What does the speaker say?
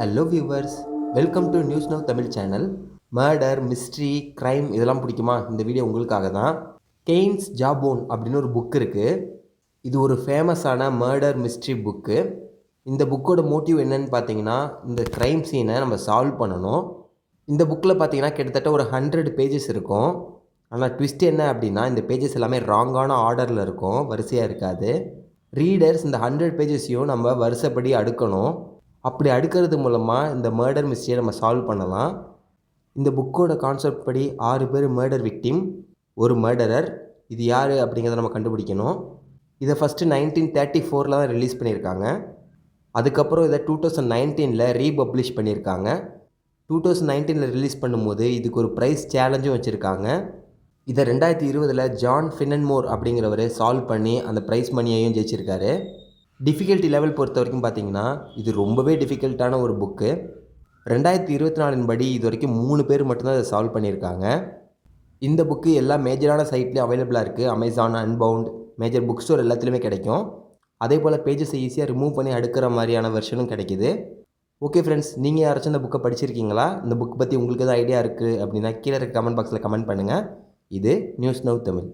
Hello viewers welcome to news now Tamil channel murder mystery crime இதெல்லாம் பிடிக்குமா? இந்த video உங்களுக்காக தான். கெய்ன்ஸ் ஜாபோன் அப்படின்னு ஒரு புக் இருக்குது இது ஒரு ஃபேமஸான மர்டர் மிஸ்ட்ரி புக்கு இந்த புக்கோட மோட்டிவ் என்னன்னு பார்த்தீங்கன்னா இந்த க்ரைம் சீனை நம்ம சால்வ் பண்ணணும். இந்த புக்கில் பார்த்தீங்கன்னா கிட்டத்தட்ட ஒரு ஹண்ட்ரட் பேஜஸ் இருக்கும். ஆனால் ட்விஸ்ட் என்ன அப்படின்னா இந்த பேஜஸ் எல்லாமே ராங்கான ஆர்டரில் இருக்கும். வரிசையாக இருக்காது. ரீடர்ஸ் இந்த ஹண்ட்ரட் பேஜஸையும் நம்ம வருஷப்படி அடுக்கணும். அப்படி அடுக்கிறது மூலமாக இந்த மர்டர் மிஸ்ட்ரியை நம்ம சால்வ் பண்ணலாம். இந்த புக்கோட கான்செப்ட் படி ஆறு பேர் மர்டர் விக்டிம் ஒரு மர்டரர் இது யார் அப்படிங்கிறத நம்ம கண்டுபிடிக்கணும். இதை ஃபஸ்ட்டு நைன்டீன் தேர்ட்டி ஃபோரில் தான் ரிலீஸ் பண்ணியிருக்காங்க. அதுக்கப்புறம் இதை டூ தௌசண்ட் நைன்டீனில் ரீபப்ளிஷ் பண்ணியிருக்காங்க. டூ தௌசண்ட் நைன்டீனில் ரிலீஸ் பண்ணும்போது இதுக்கு ஒரு ப்ரைஸ் சேலஞ்சும் வச்சுருக்காங்க. இதை ரெண்டாயிரத்தி இருபதில் ஜான் ஃபினன்மோர் அப்படிங்கிறவர் சால்வ் பண்ணி அந்த ப்ரைஸ் மணியையும் ஜெயிச்சிருக்காரு. டிஃபிகல்ட்டி லெவல் பொறுத்த வரைக்கும் பார்த்தீங்கன்னா இது ரொம்பவே டிஃபிகல்ட்டான ஒரு புக்கு ரெண்டாயிரத்தி இருபத்தி நாலின் படி இது வரைக்கும் மூணு பேர் மட்டும்தான் இதை சால்வ் பண்ணியிருக்காங்க. இந்த புக்கு எல்லா மேஜரான சைட்லேயும் அவைலபிளாக இருக்குது Amazon unbound major book store எல்லாத்துலேயுமே கிடைக்கும். அதே போல் பேஜஸை ஈஸியாக ரிமூவ் பண்ணி அடுக்கிற மாதிரியான வெர்ஷனும் கிடைக்குது. ஓகே ஃப்ரெண்ட்ஸ் நீங்கள் யாராச்சும் இந்த புக்கை படிச்சிருக்கீங்களா? இந்த புக் பற்றி உங்களுக்கு எதாவது ஐடியா இருக்குது அப்படின்னா கீழே இருக்க கமெண்ட் பாக்ஸில் கமெண்ட் பண்ணுங்கள் இது நியூஸ் நவ் தமிழ்